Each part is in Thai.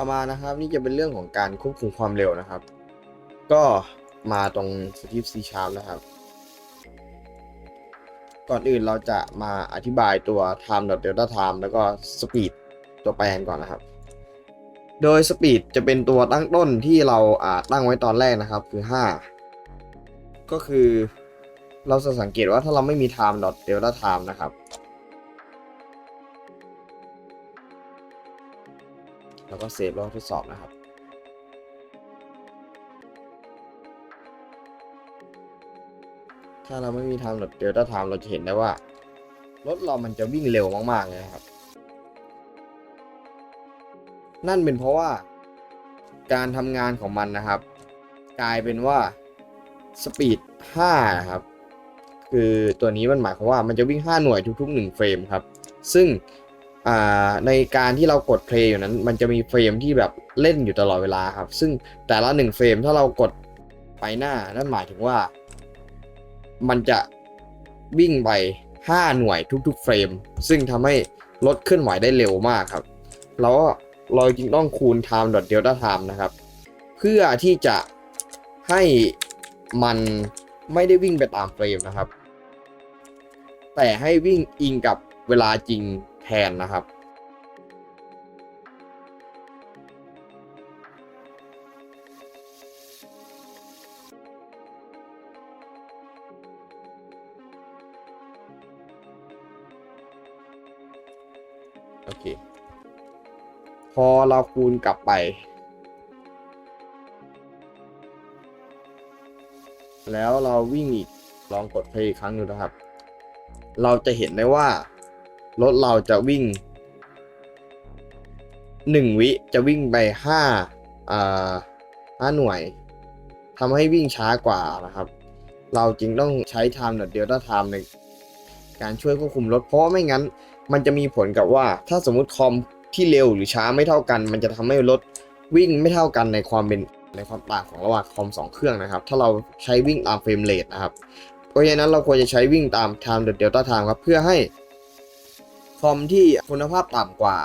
ต่อมานะครับ นี่จะเป็นเรื่องของการควบคุมความเร็วนะครับ ก็มาตรง Steve C Sharp นะครับ ก่อนอื่นเราจะมาอธิบายตัว time delta time แล้วก็ speed ตัวแปรก่อนนะครับ โดย speed จะเป็นตัวตั้งต้นที่เราอ่าตั้งไว้ตอนแรกนะครับคือ 5 ก็คือเราจะสังเกตว่าถ้าเราไม่มี time delta time นะครับ แล้วก็เซฟแล้วทดสอบนะครับ ถ้าเราไม่มีทางหลดเดลต้าไทม์เราจะเห็นได้ว่า รถเรามันจะวิ่งเร็วมากๆเลยนะครับ นั่นเป็นเพราะว่าการทำงานของมันนะครับ กลายเป็นว่าสปีด5นะครับ คือตัวนี้มันหมายความว่ามันจะวิ่ง 5 หน่วยทุกๆ 1 เฟรมครับ ซึ่ง อ่าในการที่เรากดเพลย์อยู่นั้น มันจะมีเฟรมที่แบบเล่นอยู่ตลอดเวลาครับ ซึ่งแต่ละ1เฟรมถ้าเรากดไปหน้านั่นหมายถึงว่า มันจะวิ่งไป 5 หน่วยทุกๆเฟรม ซึ่งทำให้รถเคลื่อนไหวได้เร็วมากครับ แล้วก็เราจึงต้องคูณ time delta time นะครับ เพื่อที่จะให้มันไม่ได้วิ่งไปตามเฟรมนะครับ แต่ให้วิ่งอิงกับเวลาจริง แทนนะครับ โอเค พอเราคูณกลับไป แล้วเราวิ่งอีกลองกดเพลย์อีกครั้งดูนะครับ เราจะเห็นได้ว่า รถเราจะวิ่ง 1 วิจะวิ่งไป5อ่า5หน่วยทำให้วิ่งช้ากว่านะครับ เราจรึงต้องใช้ time delta time ในการช่วยควบคุมรถเพราะไม่งั้น มันจะมีผลกับว่า ถ้าสมมุติคอมที่เร็วหรือช้าไม่เท่ากัน มันจะทำให้รถวิ่งไม่เท่ากันในความเป็นในความต่างของระหว่างคอม 2 เครื่องนะครับ ถ้าเราใช้วิ่งตามเฟรมเรทนะครับ เพราะฉะนั้นเราควรจะใช้วิ่งตาม time delta time ครับเพื่อให้ คอมที่คุณภาพต่ำกว่า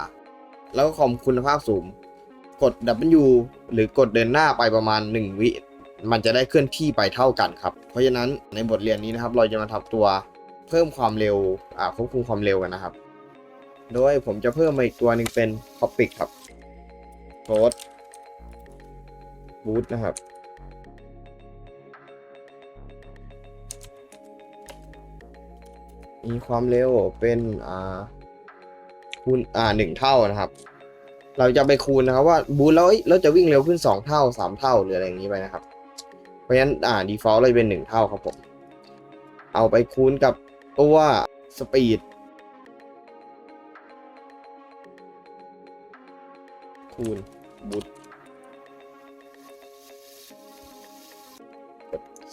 แล้วก็คอมคุณภาพสูง กด W หรือกดเดินหน้าไปประมาณ 1 วิ มันจะได้เคลื่อนที่ไปเท่ากันครับ เพราะฉะนั้นในบทเรียนนี้นะครับ เราจะมาทำตัวเพิ่มความเร็วควบคุมความเร็วกันนะครับ โดยผมจะเพิ่มมาอีกตัวหนึ่งเป็น Topic ครับโ o ดบูทนะครับมีความเร็วเป็นอ่า คูณอ่าหนึ่งเท่านะครับ เราจะไปคูณนะครับว่าบูทแล้วเอ้เราจะวิ่งเร็วขึ้น 2 เท่า 3 เท่าหรืออะไรอย่างนี้ไปนะครับ เพราะฉะนั้นอ่า default เลยเป็น 1 เท่าครับผม เอาไปคูณกับตัวสปีดคูณบูท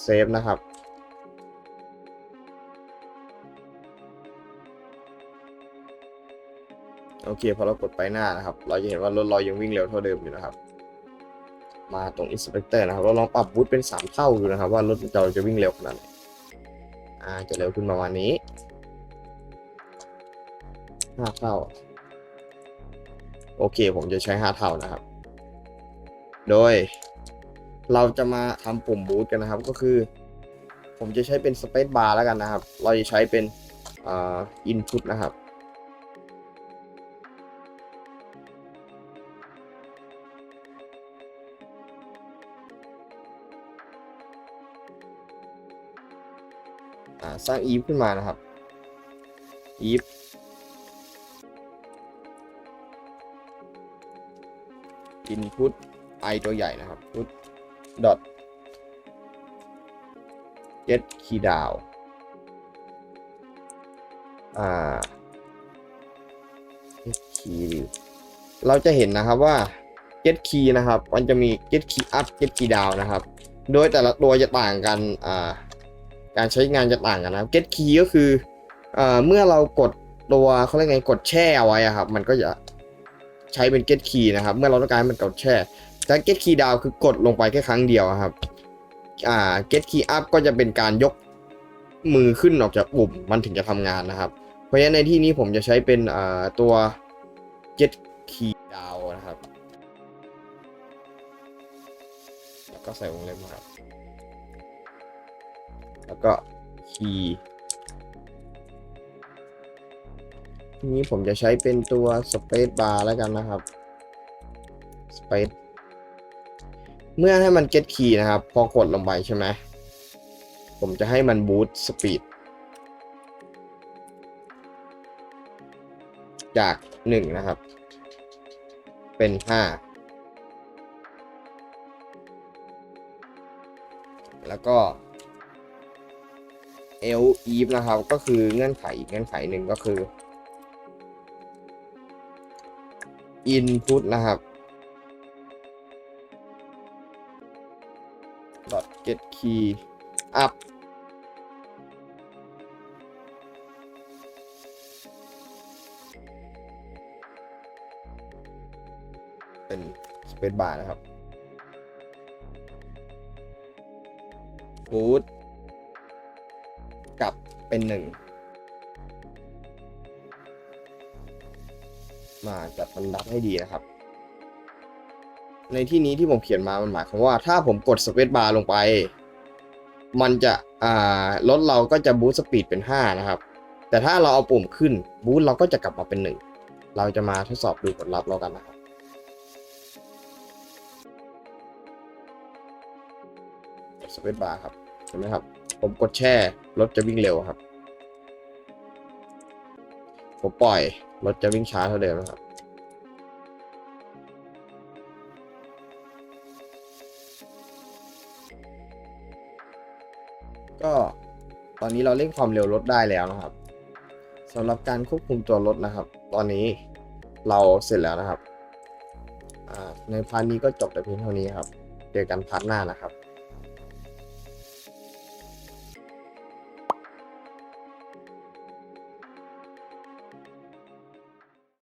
เซฟนะครับ โอเคพอเรากดไปหน้านะครับ เราจะเห็นว่ารถเรายังวิ่งเร็วเท่าเดิมอยู่นะครับ มาตรง inspector นะครับ เราลองปรับบูทเป็น 3 เท่าดูนะครับ ว่ารถเราจะวิ่งเร็วขนาดไหนอ่าจะเร็วขึ้นประมาณนี้5เท่า โอเค ผมจะใช้5เท่านะครับ โดยเราจะมาทำปุ่มบูทกันนะครับ ก็คือ ผมจะใช้เป็น space bar แล้วกันนะครับ เราจะใช้เป็นอ่า input นะครับ สร้าง if ขึ้นมานะครับ if input i ตัวใหญ่นะครับ put dot get key down อ่า get key เราจะเห็นนะครับว่า get key นะครับ มันจะมี get key up get key down นะครับ โดยแต่ละตัวจะต่างกันอ่า การใช้งานจะต่างกันนะ get key ก็คือเอ่อเมื่อเรากดตัวเขาเรียกไงกดแช่เอาไว้ครับ มันก็จะใช้เป็น get key นะครับ เมื่อเราต้องการให้มันกดแช่แต่ get key down คือกดลงไปแค่ครั้งเดียวครับอ่า get key up ก็จะเป็นการยกมือขึ้นออกจากปุ่มมันถึงจะทำงานนะครับ เพราะฉะนั้นในที่นี้ผมจะใช้เป็นตัว get key down นะครับ แล้วก็ใส่วงเล็บครับ แล้วก็คีย์ทีนี้ผมจะใช้เป็นตัว Space Bar แล้วกันนะครับ Space เมื่อให้มัน get key นะครับ พอกดลงไปใช่ไหม ผมจะให้มัน boost speed จาก 1 นะครับ เป็น 5 แล้วก็ L Eve นะครับ ก็คือเงื่อนไขเงื่อนไขหนึ่งก็คือ Input นะครับ dot get key up เป็น space bar นะครับ boot กลับเป็นหนึ่งมาจัดลำดับให้ดีนะครับ ในที่นี้ที่ผมเขียนมามันหมายความว่าถ้าผมกด space bar ลงไป มันจะอ่ารถเราก็จะบูสต์สปีดเป็น 5 นะครับ แต่ถ้าเราเอาปุ่มขึ้นบูสต์เราก็จะกลับมาเป็น 1 เราจะมาทดสอบดูผลลัพธ์เรากันนะครับสเปซบาร์ครับ เห็นไหมครับ ผมกดแช่รถจะวิ่งเร็วครับ ผมปล่อยรถจะวิ่งช้าเท่าเดิมนะครับก็ตอนนี้เราเร่งความเร็วรถได้แล้วนะครับสำหรับการควบคุมตัวรถนะครับ ตอนนี้เราเสร็จแล้วนะครับในพาร์ทนี้ก็จบแต่เพียงเท่านี้ครับ เจอกันพาร์ทหน้านะครับ